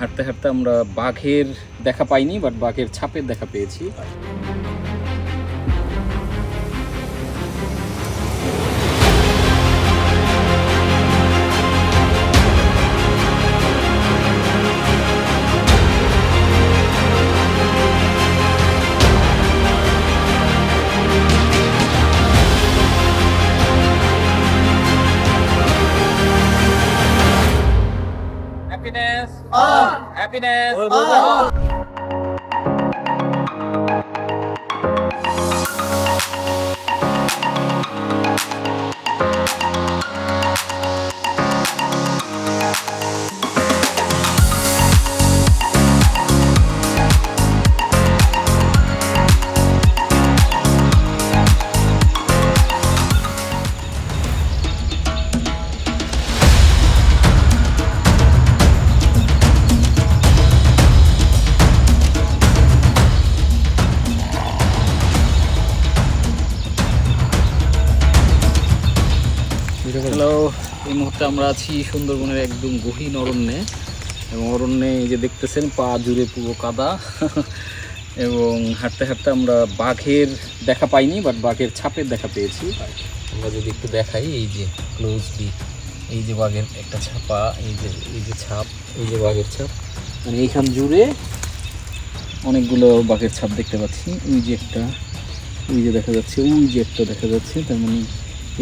হাঁটতে হাঁটতে আমরা বাঘের দেখা পাইনি বাট বাঘের ছাপের দেখা পেয়েছি। ഹാപ്പിനെസ് হ্যালো এই মুহূর্তে আমরা আছি সুন্দরবনের একদম গহীন অরণ্যে এবং অরণ্যে এই যে দেখতেছেন, পা জুড়ে পুরো কাদা। এবং হাঁটতে হাঁটতে আমরা বাঘের দেখা পাইনি বাট বাঘের ছাপের দেখা পেয়েছি। আমরা যদি একটু দেখাই, এই যে ক্লোজলি এই যে বাঘের একটা ছাপা, এই যে এই যে ছাপ, এই যে বাঘের ছাপ। মানে এইখান জুড়ে অনেকগুলো বাঘের ছাপ দেখতে পাচ্ছি। ওই যে একটা, ওই যে দেখা যাচ্ছে, ওই যে একটা দেখা যাচ্ছে, তার মানে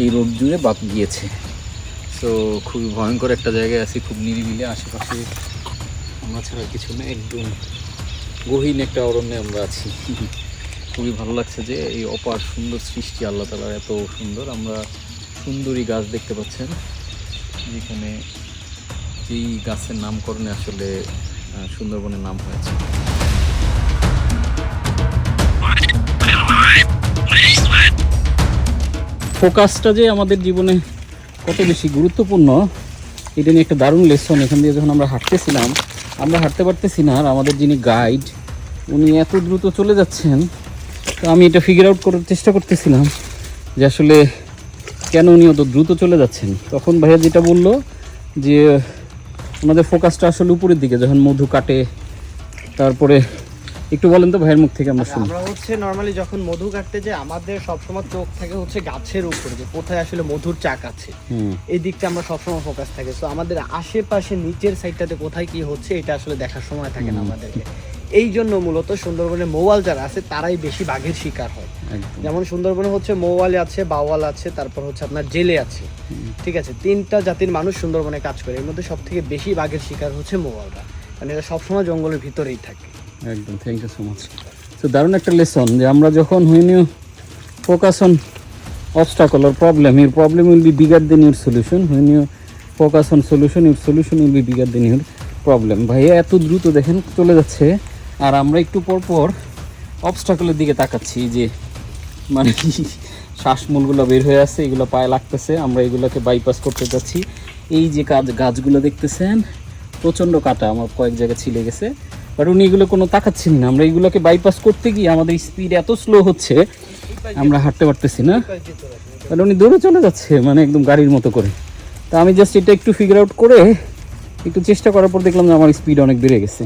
এই রোড জুড়ে বাঘ গিয়েছে। তো খুবই ভয়ঙ্কর একটা জায়গায় আছি, খুব নিরিবিলি আশেপাশে। আমরা ছাড়া কিছু না একদম গহীন একটা অরণ্যে আমরা আছি। খুবই ভালো লাগছে যে এই অপার সুন্দর সৃষ্টি আল্লাহ তালার এত সুন্দর। আমরা সুন্দরী গাছ দেখতে পাচ্ছেন। যেখানে যেই গাছের নামকরণে আসলে সুন্দরবনের নাম হয়েছে। ফোকাসটা যে আমাদের জীবনে কত বেশি গুরুত্বপূর্ণ, এটা নিয়ে একটা দারুণ লেসন এখান দিয়ে যখন আমরা হাঁটতেছিলাম, আমরা হাঁটতে পারতেছি না আর আমাদের যিনি গাইড উনি এত দ্রুত চলে যাচ্ছেন, তো আমি এটা ফিগার আউট করার চেষ্টা করতেছিলাম যে আসলে কেন উনি অত দ্রুত চলে যাচ্ছেন। তখন ভাইয়া যেটা বলল যে, ওনাদের ফোকাসটা আসলে উপরের দিকে, যখন মধু কাটে, তারপরে একটু বলেন তো ভাইয়ের মুখ থেকে আমরা শুনি। আমরা হচ্ছে নর্মালি যখন মধু কাটতে যাই আমাদের সবসময় চোখ থাকে হচ্ছে গাছের উপরে যে কোথায় আসলে মধুর চাক আছে। এই দিকটা আমরা সবসময় ফোকাস থাকে। তো আমাদের আশেপাশে নিচের সাইডটাতে কোথায় কি হচ্ছে এটা আসলে দেখার সময় থাকে না আমাদেরকে। এই জন্য মূলত সুন্দরবনে মৌয়াল যারা আছে তারাই বেশি বাঘের শিকার হয়। যেমন সুন্দরবনে হচ্ছে মৌয়ালে আছে বাওয়াল আছে তারপর হচ্ছে আপনার জেলে আছে। ঠিক আছে তিনটা জাতির মানুষ সুন্দরবনে কাজ করে। এর মধ্যে সব থেকে বেশি বাঘের শিকার হচ্ছে মৌয়ালরা মানে এরা সবসময় জঙ্গলের ভিতরেই থাকে। একদম থ্যাংক ইউ সো মাচ তো দারুণ একটা লেসন যে আমরা যখন when you focus on obstacle or প্রবলেম your problem will be bigger than your solution when you focus on solution, your solution will be bigger than your problem. ভাইয়া এত দ্রুত দেখেন চলে যাচ্ছে। আর আমরা একটু পর পর অবস্টাকলের দিকে তাকাচ্ছি যে মানে শ্বাসমূলগুলো বের হয়ে আসছে, এগুলো পায়ে লাগতেছে, আমরা এগুলোকে বাইপাস করতে যাচ্ছি। এই যে কাজ, গাছগুলো দেখতেছেন, প্রচণ্ড কাটা, আমার কয়েক জায়গায় ছিলে গেছে। বাট উনি এগুলো কোনো তাকাচ্ছেন না। আমরা এগুলোকে বাইপাস করতে গিয়ে আমাদের স্পিড এত স্লো হচ্ছে, আমরা হাঁটতে পারতেছি না। মানে উনি দৌড়ে চলে যাচ্ছে মানে একদম গাড়ির মতো করে। তা আমি জাস্ট এটা একটু ফিগার আউট করে, একটু চেষ্টা করার পর দেখলাম যে আমার স্পিড অনেক বেড়ে গেছে।